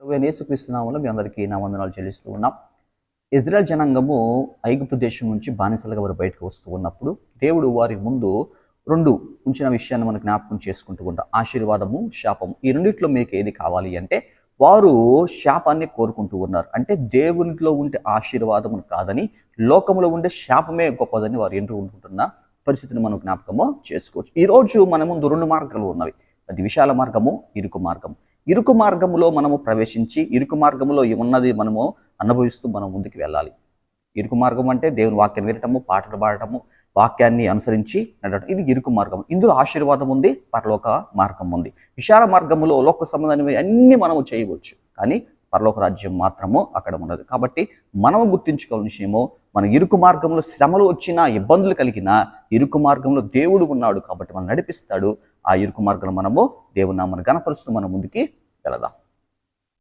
ప్రభు యేసుక్రీస్తునామంలో మీ అందరికీ నా వందనాలు చెల్లిస్తూ ఉన్నాం. ఇజ్రాయల్ జనాంగము ఐగుప్తు దేశం నుంచి బానిసలుగా వారు బయటకు వస్తూ ఉన్నప్పుడు దేవుడు వారి ముందు రెండు ఉంచిన విషయాన్ని మనం జ్ఞాపకం చేసుకుంటూ ఉంటాం ఆశీర్వాదము శాపము ఈ రెండిట్లో మీకు ఏది కావాలి అంటే వారు శాపాన్ని కోరుకుంటూ ఉన్నారు. అంటే దేవునిలో ఉండే ఆశీర్వాదము కాదని లోకంలో ఉండే శాపమే గొప్పదని వారు ఎన్నుకుంటున్న పరిస్థితిని మనం జ్ఞాపకము చేసుకోవచ్చు. ఈరోజు మన ముందు రెండు మార్గాలు ఉన్నవి. అది విశాల మార్గము ఇరుకు మార్గము. ఇరుకు మార్గములో మనము ప్రవేశించి ఇరుకు మార్గములో ఉన్నది మనము అనుభవిస్తూ మనం ముందుకు వెళ్ళాలి. ఇరుకు మార్గం అంటే దేవుని వాక్యం వినటము పాటలు పాడటము వాక్యాన్ని అనుసరించి నడటం ఇది ఇరుకు మార్గం. ఇందులో ఆశీర్వాదం ఉంది పరలోక మార్గం ఉంది. విశాల మార్గములో లోక సంబంధమైనవి అన్ని మనము చేయవచ్చు. కానీ పరలోక రాజ్యం మాత్రము అక్కడ ఉన్నది కాబట్టి మనము గుర్తించుకోవాల్సిన విషయము మన ఇరుకు మార్గంలో శ్రమలు వచ్చినా ఇబ్బందులు కలిగినా ఇరుకు మార్గంలో దేవుడు ఉన్నాడు కాబట్టి మనం నడిపిస్తాడు. ఆ ఇరుకు మార్గాలు మనము దేవునామను గణపరుస్తూ మనం ముందుకి వెళదాం.